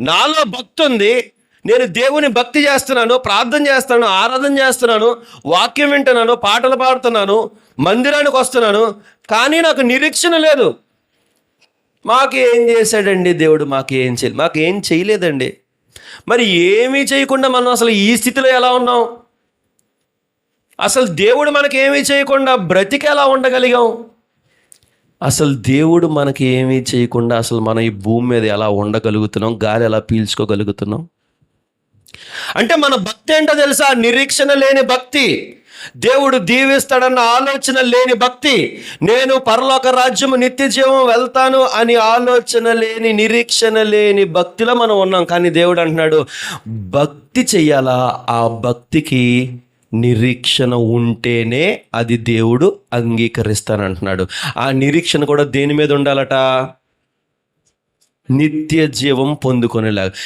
నాలో భక్తి ఉంది. నేను దేవుని భక్తి చేస్తున్నాను ప్రార్థన చేస్తున్నాను ఆరాధన చేస్తున్నాను వాక్యం వింటున్నాను పాటలు పాడుతున్నాను మందిరానికి వస్తున్నాను కానీ నాకు నిరీక్షణ లేదు. మాకు ఏం చేశాడండి దేవుడు? మాకు ఏం చేయలేదు. మాకు ఏం చేయలేదండి. మరి ఏమీ చేయకుండా మనం అసలు ఈ స్థితిలో ఎలా ఉన్నాం? అసలు దేవుడు మనకేమీ ఏమీ చేయకుండా బ్రతికి ఎలా ఉండగలిగాం? అసలు దేవుడు మనకి ఏమీ చేయకుండా అసలు మనం ఈ భూమి మీద ఎలా ఉండగలుగుతున్నాం గాలి ఎలా పీల్చుకోగలుగుతున్నాం? అంటే మన భక్తి ఏంటో తెలుసా? నిరీక్షణ లేని భక్తి. దేవుడు దీవిస్తాడన్న ఆలోచన లేని భక్తి. నేను పరలోక రాజ్యము నిత్య జీవం వెళ్తాను అని ఆలోచన లేని నిరీక్షణ లేని భక్తిలో మనం ఉన్నాం. కానీ దేవుడు అంటున్నాడు భక్తి చెయ్యాలా? ఆ భక్తికి నిరీక్షణ ఉంటేనే అది దేవుడు అంగీకరిస్తానంటున్నాడు. ఆ నిరీక్షణ కూడా దేని మీద ఉండాలట? నిత్య జీవం పొందుకునేలాగా.